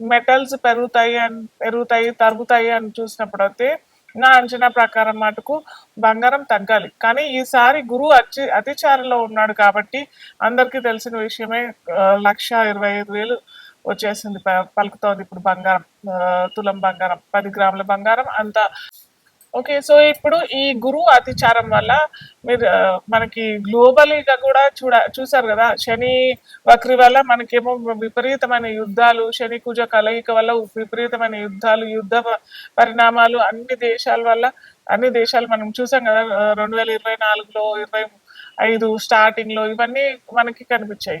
Metals పెరుగుతాయి అని పెరుగుతాయి తరుగుతాయి అని చూసినప్పుడు అయితే నా అంచనా ప్రకారం మటుకు బంగారం తగ్గాలి. కానీ ఈసారి గురువు అతి అతిచారంలో ఉన్నాడు కాబట్టి అందరికీ తెలిసిన విషయమే లక్ష ఇరవై ఐదు వేలు వచ్చేసింది ప- పలుకుతోంది ఇప్పుడు బంగారం ఆ, తులం బంగారం పది గ్రాముల బంగారం అంత ఓకే సో ఇప్పుడు ఈ గురువు అతిచారం వల్ల మీరు మనకి గ్లోబలీగా కూడా చూడ చూసారు కదా శని వక్రి వల్ల మనకేమో విపరీతమైన యుద్ధాలు శని కుజ కలయిక వల్ల విపరీతమైన యుద్ధాలు యుద్ధ పరిణామాలు అన్ని దేశాల వల్ల అన్ని దేశాలు మనం చూసాం కదా రెండు వేల ఇరవై నాలుగులో ఇరవై ఐదు స్టార్టింగ్లో ఇవన్నీ మనకి కనిపించాయి.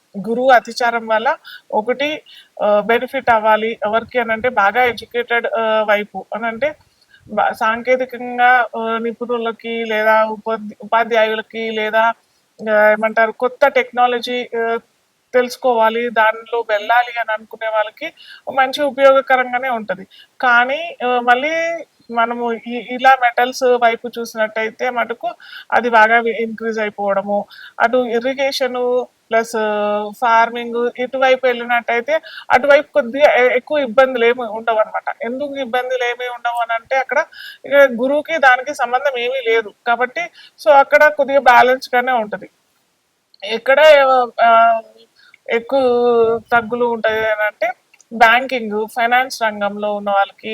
గురువు అతిచారం వల్ల ఒకటి బెనిఫిట్ అవ్వాలి. ఎవరికి అని అంటే బాగా ఎడ్యుకేటెడ్ వైపు అని అంటే సాంకేతికంగా నిపుణులకి లేదా ఉపాధి ఉపాధ్యాయులకి లేదా ఏమంటారు కొత్త టెక్నాలజీ తెలుసుకోవాలి దానిలో వెళ్ళాలి అని అనుకునే వాళ్ళకి మంచి ఉపయోగకరంగానే ఉంటుంది. కానీ మళ్ళీ మనము ఇలా మెటల్స్ వైపు చూసినట్టయితే మటుకు అది బాగా ఇంక్రీజ్ అయిపోవడము అటు ఇరిగేషను ప్లస్ ఫార్మింగ్ ఇటువైపు వెళ్ళినట్టయితే అటువైపు కొద్దిగా ఎక్కువ ఇబ్బందులు ఏమి ఉండవు అనమాట ఎందుకు ఇబ్బందులు ఏమి ఉండవు అని అంటే అక్కడ గురువుకి దానికి సంబంధం ఏమీ లేదు. కాబట్టి సో అక్కడ కొద్దిగా బ్యాలెన్స్ గానే ఉంటది. ఎక్కడ ఎక్కువ తగ్గులు ఉంటాయి అని అంటే బ్యాంకింగ్ ఫైనాన్స్ రంగంలో ఉన్న వాళ్ళకి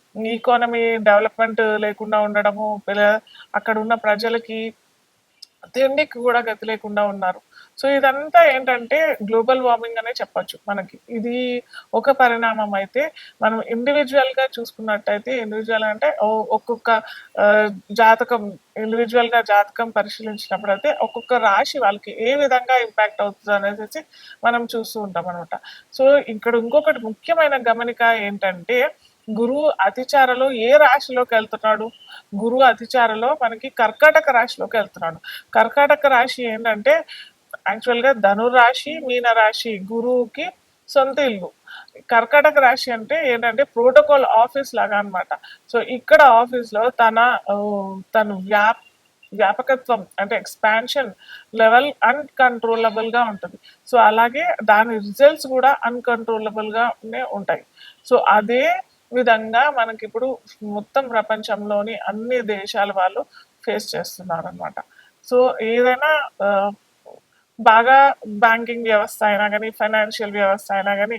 ఈకానమీ డెవలప్మెంట్ లేకుండా ఉండడము అక్కడ ఉన్న ప్రజలకి తిండికి కూడా గతి లేకుండా ఉన్నారు. సో ఇదంతా ఏంటంటే గ్లోబల్ వార్మింగ్ అనే చెప్పొచ్చు మనకి. ఇది ఒక పరిణామం అయితే మనం ఇండివిజువల్గా చూసుకున్నట్టయితే ఇండివిజువల్ అంటే ఓ- ఒక్కొక్క జాతకం ఇండివిజువల్గా జాతకం పరిశీలించినప్పుడు అయితే ఒక్కొక్క రాశి వాళ్ళకి ఏ విధంగా ఇంపాక్ట్ అవుతుంది అనేసి మనం చూస్తూ ఉంటాం అనమాట సో ఇక్కడ ఇంకొకటి ముఖ్యమైన గమనిక ఏంటంటే గురువు అతిచారలో ఏ రాశిలోకి వెళ్తున్నాడు? గురువు అతిచారలో మనకి కర్కాటక రాశిలోకి వెళ్తున్నాడు. కర్కాటక రాశి ఏంటంటే యాక్చువల్గా ధనురాశి మీన రాశి గురువుకి సొంత ఇల్లు. కర్కాటక రాశి అంటే ఏంటంటే ప్రోటోకాల్ ఆఫీస్ లాగా అనమాట సో ఇక్కడ ఆఫీస్లో తన తన తను వ్యాప్ వ్యాపకత్వం అంటే ఎక్స్పాన్షన్ లెవెల్ అన్కంట్రోలబుల్గా ఉంటుంది. సో అలాగే దాని రిజల్ట్స్ కూడా అన్కంట్రోలబుల్గానే ఉంటాయి. సో అదే విధంగా మనకి ఇప్పుడు మొత్తం ప్రపంచంలోని అన్ని దేశాల వాళ్ళు ఫేస్ చేస్తున్నారు అనమాట సో ఏదైనా బాగా బ్యాంకింగ్ వ్యవస్థ అయినా కానీ ఫైనాన్షియల్ వ్యవస్థ అయినా కానీ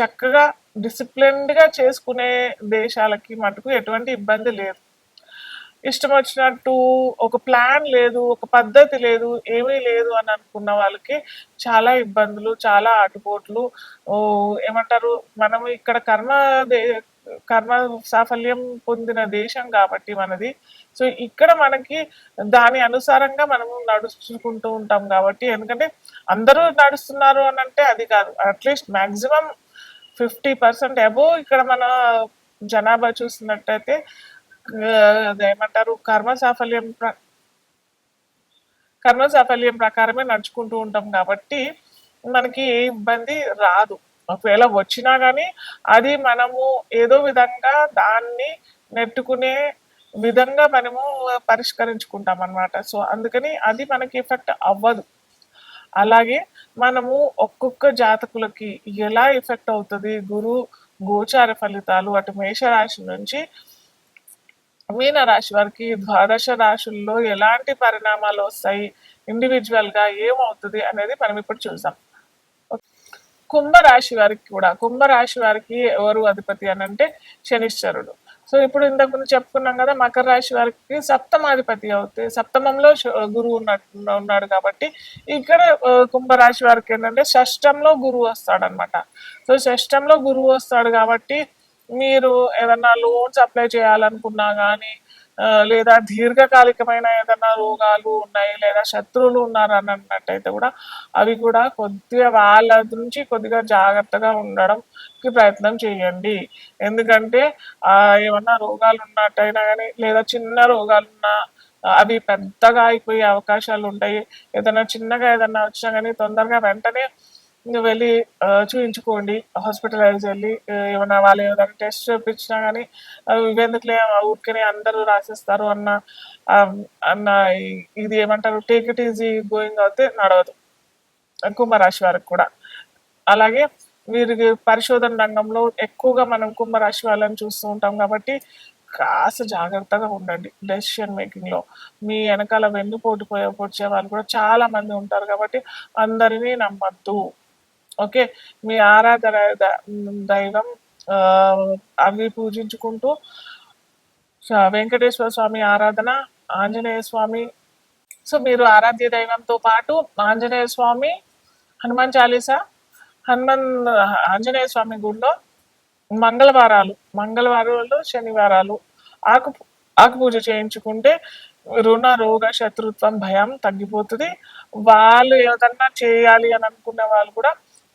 చక్కగా డిసిప్లిన్డ్గా చేసుకునే దేశాలకి మటుకు ఎటువంటి ఇబ్బంది లేదు. ఇష్టం వచ్చినట్టు ఒక ప్లాన్ లేదు ఒక పద్ధతి లేదు ఏమీ లేదు అని అనుకున్న వాళ్ళకి చాలా ఇబ్బందులు చాలా ఆటుపోట్లు. ఏమంటారు మనం ఇక్కడ కర్మ కర్మ సాఫల్యం పొందిన దేశం కాబట్టి మనది. సో ఇక్కడ మనకి దాని అనుసారంగా మనం నడుచుకుంటూ ఉంటాం కాబట్టి ఎందుకంటే అందరూ నడుస్తున్నారు అని అంటే అది కాదు. At least maximum fifty percent above ఇక్కడ మన జనాభా చూసినట్టయితే ఏమంటారు కర్మ సాఫల్యం ప్ర- కర్మ సాఫల్యం ప్రకారమే నడుచుకుంటూ ఉంటాం కాబట్టి మనకి ఏ ఇబ్బంది రాదు. ఒకవేళ వచ్చినా కానీ అది మనము ఏదో విధంగా దాన్ని నెట్టుకునే విధంగా మనము పరిష్కరించుకుంటాం అన్నమాట. సో అందుకని అది మనకి ఎఫెక్ట్ అవ్వదు. అలాగే మనము ఒక్కొక్క జాతకులకి ఎలా ఎఫెక్ట్ అవుతుంది? గురు గోచార ఫలితాలు అటు మేషరాశి నుంచి మీన రాశి వారికి ద్వాదశ రాశుల్లో ఎలాంటి పరిణామాలు వస్తాయి? ఇండివిజువల్గా ఏమవుతుంది అనేది మనం ఇప్పుడు చూద్దాం. కుంభరాశి వారికి కూడా కుంభరాశి వారికి ఎవరు అధిపతి అని అంటే శనిశ్చరుడు. సో ఇప్పుడు ఇంతకు ముందు చెప్పుకున్నాం కదా మకర రాశి వారికి సప్తమాధిపతి అవుతాయి సప్తమంలో గురువు ఉన్నట్టు ఉన్నాడు కాబట్టి ఇక్కడ కుంభరాశి వారికి ఏంటంటే షష్టంలో గురువు వస్తాడనమాట సో షష్టంలో గురువు వస్తాడు కాబట్టి మీరు ఏదన్నా లోన్స్ అప్లై చేయాలనుకున్నా కానీ లేదా దీర్ఘకాలికమైన ఏదైనా రోగాలు ఉన్నాయి లేదా శత్రువులు ఉన్నారు అని అన్నట్టయితే కూడా అవి కూడా కొద్దిగా వాళ్ళ నుంచి కొద్దిగా జాగ్రత్తగా ఉండడంకి ప్రయత్నం చేయండి. ఎందుకంటే ఆ ఏమన్నా రోగాలు ఉన్నట్టయినా కానీ లేదా చిన్న రోగాలు ఉన్నా అవి పెద్దగా అయిపోయే అవకాశాలు ఉంటాయి. ఏదైనా చిన్నగా ఏదైనా వచ్చినా కానీ తొందరగా వెంటనే నువ్వు వెళ్ళి చూపించుకోండి హాస్పిటలైజ్ వెళ్ళి ఏమన్నా ఏమైనా వాళ్ళు ఏదైనా టెస్ట్ చూపించినా కానీ ఇవెందుకులే ఊరికనే అందరూ రాసేస్తారు అన్న అన్న ఇది ఏమంటారు టేక్ ఇట్ ఈజీ గోయింగ్ అవుతే నడవదు. కుంభరాశి వారికి కూడా. అలాగే వీరికి పరిశోధన రంగంలో ఎక్కువగా మనం కుంభరాశి వాళ్ళని చూస్తూ ఉంటాం కాబట్టి కాస్త జాగ్రత్తగా ఉండండి డెసిషన్ మేకింగ్లో. మీ వెనకాల వెన్నుపోటు పోయే పొడిచే వాళ్ళు కూడా చాలా మంది ఉంటారు కాబట్టి అందరినీ నమ్మద్దు. ఓకే. మీ ఆరాధన దైవం అవి పూజించుకుంటూ వెంకటేశ్వర స్వామి ఆరాధన ఆంజనేయ స్వామి సో మీరు ఆరాధ్య దైవంతో పాటు ఆంజనేయ స్వామి హనుమాన్ చాలీసా హనుమాన్ ఆంజనేయ స్వామి గుడిలో మంగళవారాలు మంగళవారాలు శనివారాలు ఆకు ఆకు పూజ చేయించుకుంటే రుణ రోగ శత్రుత్వం భయం తగ్గిపోతుంది. వాళ్ళు ఏదన్నా చేయాలి అని అనుకునే వాళ్ళు కూడా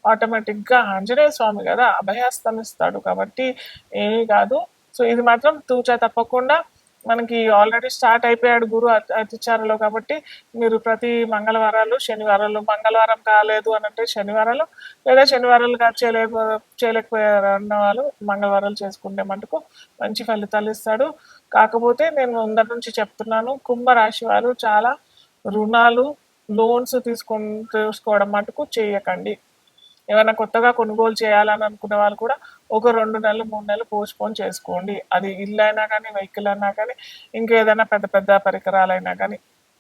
ఆటోమేటిక్గా ఆంజనేయ స్వామి కదా అభయస్తం ఇస్తాడు కాబట్టి ఏమీ కాదు. సో ఇది మాత్రం తూచా తప్పకుండా మనకి ఆల్రెడీ స్టార్ట్ అయిపోయాడు గురు అతి- అతిచారలో కాబట్టి మీరు ప్రతి మంగళవారాలు శనివారాలు మంగళవారం కాలేదు అని అంటే శనివారాలు లేదా శనివారాలు చేయలేకపో చేయలేక చేయలేకపోయారు అన్న వాళ్ళు మంగళవారాలు చేసుకుంటే మటుకు మంచి ఫలితాలు ఇస్తాడు. కాకపోతే నేను ముందర నుంచి చెప్తున్నాను కుంభరాశి వారు చాలా రుణాలు లోన్స్ తీసుకొని తీసుకోవడం మటుకు చేయకండి. ఏమైనా కొత్తగా కొనుగోలు చేయాలని అనుకునే వాళ్ళు కూడా ఒక రెండు నెలలు మూడు నెలలు పోస్ట్ పోన్ చేసుకోండి. అది ఇల్లు అయినా కానీ వెహికల్ అయినా కానీ ఇంకేదైనా పెద్ద పెద్ద పరికరాలైనా కానీ